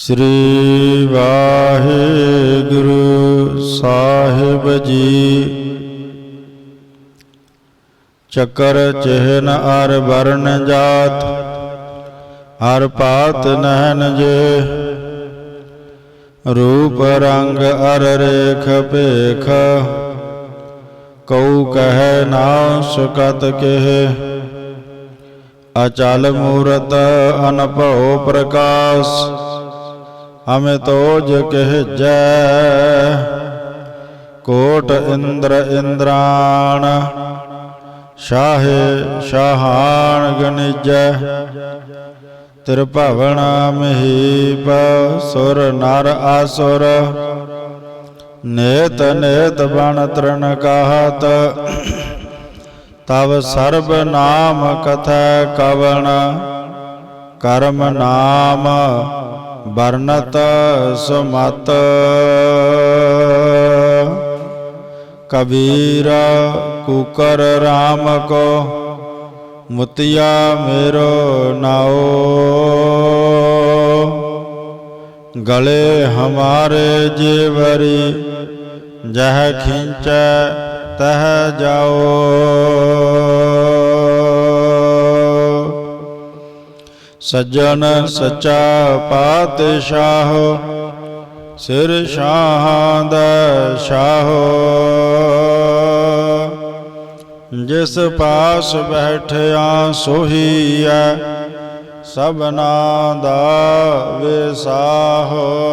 ਸ੍ਰੀ ਵਾਹਿਗੁਰੂ ਸਾਹਿਬ ਜੀ। ਚੱਕਰ ਚਿਹਨ ਅਰ ਵਰਨ ਜਾਤ, ਹਰ ਪਾਤ ਨਹਿਨ ਜੇ। ਰੂਪ ਰੰਗ ਅਰ ਰੇਖ ਭੇਖ, ਕਉ ਕਹਿ ਨਾ ਸਕਤ ਕਹਿ। ਅਚਲ ਮੂਰਤ ਅਨਭਉ ਪ੍ਰਕਾਸ਼ ਹਮੇ ਤੋਜ ਕਹਿ ਕੋਟ ਇੰਦਰ ਇੰਦਰਾਣ, ਸ਼ਾਹੇ ਸ਼ਾਹਾਨ ਗਨਿਜੈ ਤ੍ਰਿਭਵਨ ਮਹੀਪ ਸੁਰ ਨਰ ਆਸੁਰ, ਨੇਤ ਨੇਤ ਬਣ ਤ੍ਰਨ ਕਾਹਤ। ਤਵ ਸਰਬ ਨਾਮ ਕਥੈ ਕਵਣ, ਕਰਮ ਨਾਮ ਵਰਨਤ ਸੁਮਤ। ਕਬੀਰ ਕੁਕਰ RAM ਕੋ, ਮੁਤਿਆ ਮੇਰੋ ਨਾਓ ਗਲੇ ਹਮਾਰੇ ਜੀਵਰੀ, ਜਹ ਖਿੰਚੈ ਤਹ ਜਾਓ ਸੱਜਣ ਸੱਚਾ ਪਾਤਸ਼ਾਹ, ਸਿਰ ਸ਼ਾਹਾਂ ਦਾ ਸ਼ਾਹੋ। ਜਿਸ ਪਾਸ ਬੈਠਿਆ ਸੋਹੀ ਐ, ਸਭਨਾ ਦਾ ਵਿਸਾਹੋ।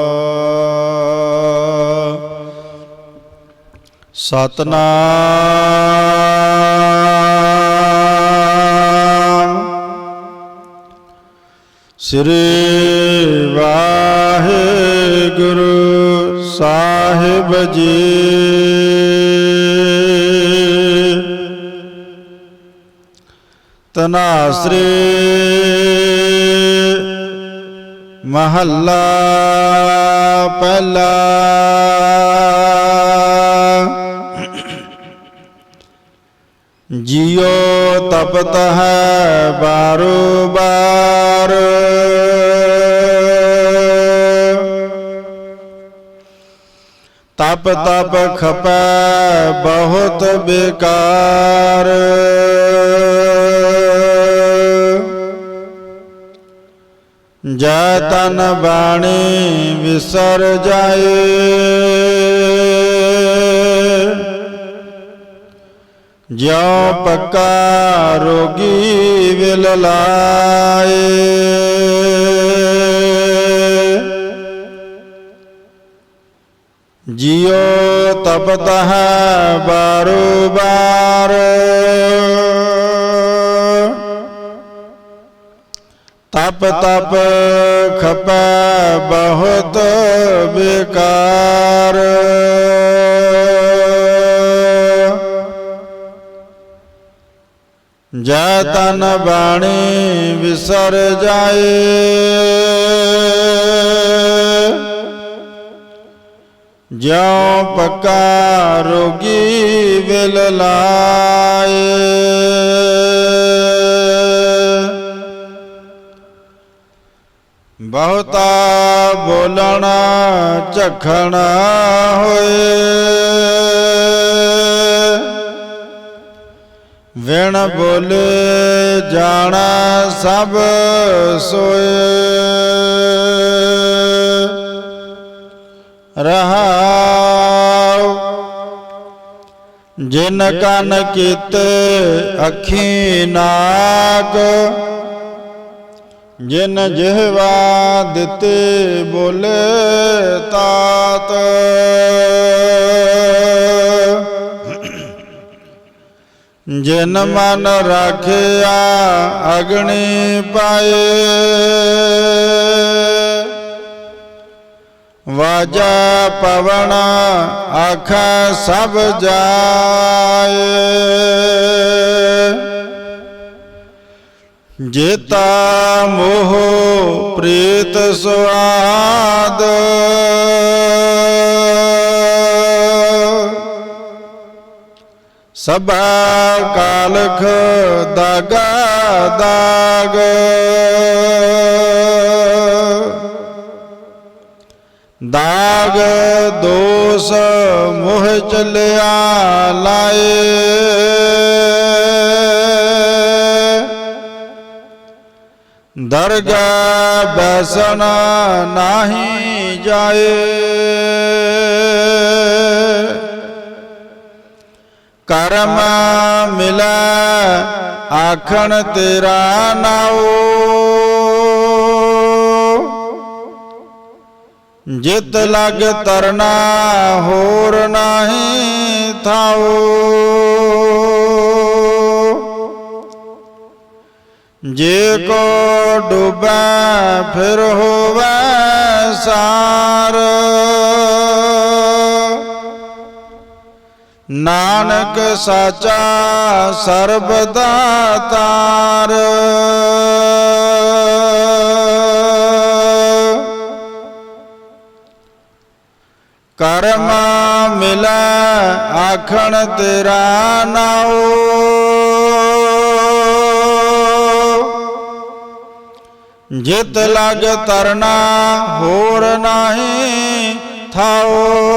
ਸਤਨਾਮ। ਸ੍ਰੀ ਵਾਹਿਗੁਰੂ ਸਾਹਿਬ ਜੀ। ਤਨਾਸਰੀ ਮਹੱਲਾ ਪਹਿਲਾ। ਜਿਉ ਤਪਤ ਹੈ ਬਾਰੋ ਬਾਰ। ਤਪ ਤਪ ਖਪੈ ਬਹੁਤ ਬੇਕਾਰ। ਜੈ ਤਨ ਬਾਣੀ ਵਿਸਰ ਜਾਏ। ਜਿਉ ਪੱਕਾ ਰੋਗੀ ਵਿਲ ਲਾਏ। ਜਿਉ ਤਪਤ ਹੈ ਬਾਰੋ ਬਾਰ। ਤਪ ਤਪ ਖਪੈ ਬਹੁਤ ਬੇਕਾਰ। ਜੈ ਤਨ ਬਾਣੀ ਵਿਸਰ ਜਾਏ। ਜਿਉ ਪੱਕਾ ਰੋਗੀ ਵਿਲ ਲਾਏ। ਬਹੁਤਾ ਬੋਲਣਾ ਝਖਣਾ ਹੋਏ। ਵਿਣ ਬੋਲੇ ਜਾਣਾ ਸਭ ਸੋਏ। ਰਹਾਉ ਜਿਨ ਕਨ ਕੀਤੇ ਅੱਖੀ ਨਾਕ ਜਿਨ ਜਿਹਵਾ ਦਿੱਤੇ ਬੋਲੇ ਤਾਤ। ਜਿਨ ਮਨ ਰਾਖਿਆ ਅਗਣੀ ਪਾਏ। ਵਾਜਾ ਪਵਨ ਆਖਾ ਸਭ ਜਾਏ। ਜੇਤਾ ਮੋਹ ਪ੍ਰੀਤ ਸੁਆਦ ਸਭਾ ਕਾਲਖ ਦਾਗਾ ਦਾਗ। ਦਾਗ ਦੋਸ ਮੋਹ ਚਲਿਆ ਲਾਏ। ਦਰਗਾ ਬੈਸਣ ਨਾਹੀ ਜਾਏ। ਕਰਮ ਮਿਲੈ ਆਖਣ ਤੇਰਾ ਨਾਉ ਜਿਤ ਲਗ ਤਰਨਾ ਹੋਰ ਨਾਹੀ ਥਾਉ ਜੇ ਕੋ ਡੁਬੈ ਫਿਰ ਹੋਵੈ ਸਾਰ ਨਾਨਕ ਸਾਚਾ ਸਰਬ ਦਾਤਾਰ ਕਰਮ ਮਿਲੈ ਆਖਣ ਤੇਰਾ ਨਾਉ। ਜਿਤ ਲਗ ਤਰਨਾ ਹੋਰ ਨਾਹੀ ਥਾਉ।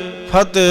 ਫਤਿਹ।